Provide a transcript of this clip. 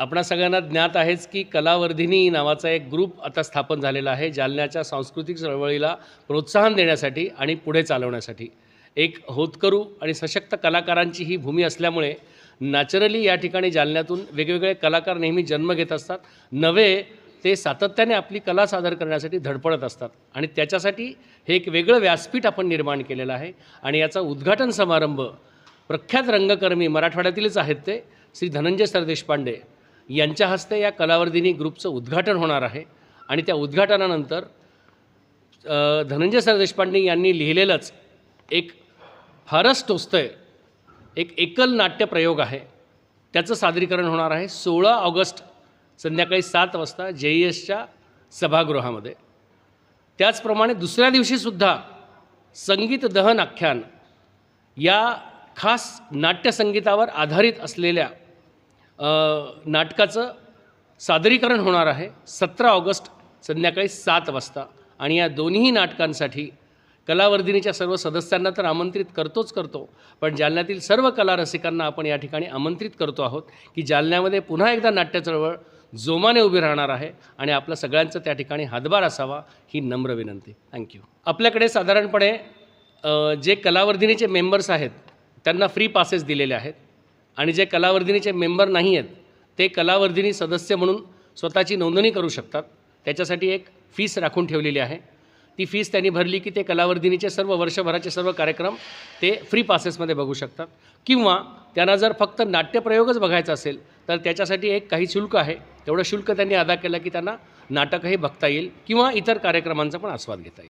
आपणा सगळ्यांना ज्ञात आहेच की कलावर्धिनी नावाचा एक ग्रुप आता स्थापन झालेला आहे जालन्याच्या सांस्कृतिक चळवळीला प्रोत्साहन देण्यासाठी आणि पुढे चालवण्यासाठी. एक होतकरू आणि सशक्त कलाकारांची ही भूमी असल्यामुळे नॅचरली या ठिकाणी जालन्यातून वेगवेगळे कलाकार नेहमी जन्म घेत असतात. नवे ते सातत्याने आपली कला सादर करण्यासाठी धडपडत असतात आणि त्याच्यासाठी हे एक वेगळं व्यासपीठ आपण निर्माण केलेलं आहे आणि याचा उद्घाटन समारंभ प्रख्यात रंगकर्मी मराठवाड्यातीलच आहेत ते श्री धनंजय सरदेशपांडे. यांच्या हस्ते या कलावर्धिनी ग्रुपचं उद्घाटन होणार आहे. आणि त्या उद्घाटनानंतर धनंजय धनंजय सरदेशपांडे यांनी लिहिलेलंच एक फारच टोचतंय एक एकल नाट्य प्रयोग आहे. त्याचं सादरीकरण होणार आहे सोळा ऑगस्ट संध्याकाळी सात वाजता जे ई एसच्या सभागृहामध्ये. त्याचप्रमाणे दुसऱ्या दिवशीसुद्धा संगीत दहन आख्यान या खास नाट्यसंगीतावर आधारित असलेल्या नाटकाचं सादरीकरण होणार आहे. सतरा ऑगस्ट संध्याकाळी सात वाजता. आणि या दोन्ही नाटकांसाठी कलावर्धिनीच्या सर्व सदस्यांना तर आमंत्रित करतोच करतो. पण जालन्यातील सर्व कला रसिकांना आपण या ठिकाणी आमंत्रित करतो आहोत की जालन्यामध्ये पुन्हा एकदा नाट्य चळवळ जोमाने उभी राहणार आहे आणि आपलं सगळ्यांचं त्या ठिकाणी हातभार असावा ही नम्र विनंती. थँक्यू आपल्याकडे साधारणपणे जे कलावर्धिनीचे मेंबर्स आहेत त्यांना फ्री पासेस दिलेले आहेत. आणि जे कलावर्धिनीचे मेंबर नाही आहेत ते कलावर्धिनी सदस्य म्हणून स्वतःची नोंदणी करू शकतात. त्याच्यासाठी एक फीस राखून ठेवलेली आहे. ती फीस त्यांनी भरली की ते कलावर्धिनीचे सर्व वर्षभराचे सर्व कार्यक्रम ते फ्री पासेसमध्ये बघू शकतात. किंवा त्यांना जर फक्त नाट्यप्रयोगच बघायचा असेल तर त्याच्यासाठी एक काही शुल्क आहे. तेवढं शुल्क त्यांनी अदा केलं की त्यांना नाटकही बघता येईल किंवा इतर कार्यक्रमांचा पण आस्वाद घेता येईल.